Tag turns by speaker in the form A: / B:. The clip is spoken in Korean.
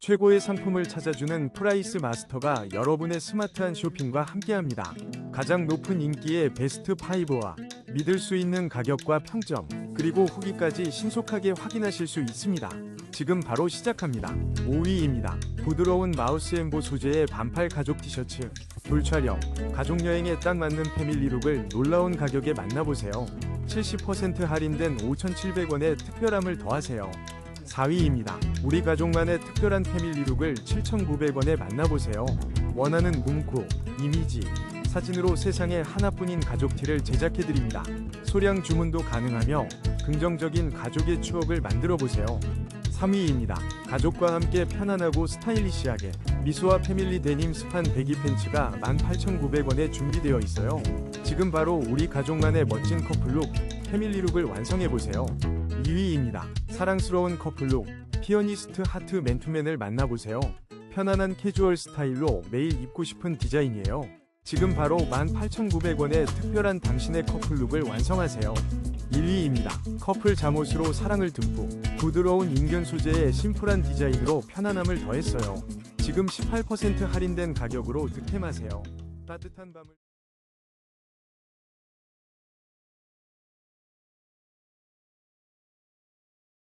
A: 최고의 상품을 찾아주는 프라이스 마스터가 여러분의 스마트한 쇼핑과 함께합니다. 가장 높은 인기의 베스트 5와 믿을 수 있는 가격과 평점, 그리고 후기까지 신속하게 확인하실 수 있습니다. 지금 바로 시작합니다. 5위입니다. 부드러운 마우스 엠보 소재의 반팔 가족 티셔츠. 돌촬영, 가족여행에 딱 맞는 패밀리룩을 놀라운 가격에 만나보세요. 70% 할인된 5,700원의 특별함을 더하세요. 4위입니다. 우리 가족만의 특별한 패밀리 룩을 7,900원에 만나보세요. 원하는 문구, 이미지, 사진으로 세상에 하나뿐인 가족티를 제작해드립니다. 소량 주문도 가능하며 긍정적인 가족의 추억을 만들어보세요. 3위입니다. 가족과 함께 편안하고 스타일리시하게 미소와 패밀리 데님 스판 배기 팬츠가 18,900원에 준비되어 있어요. 지금 바로 우리 가족만의 멋진 커플룩, 패밀리룩을 완성해보세요. 2위입니다. 사랑스러운 커플룩, 피어니스트 하트 맨투맨을 만나보세요. 편안한 캐주얼 스타일로 매일 입고 싶은 디자인이에요. 지금 바로 18,900원의 특별한 당신의 커플룩을 완성하세요. 1위입니다. 커플 잠옷으로 사랑을 듬뿍 부드러운 인견 소재의 심플한 디자인으로 편안함을 더했어요. 지금 18% 할인된 가격으로 득템하세요. 따뜻한 밤을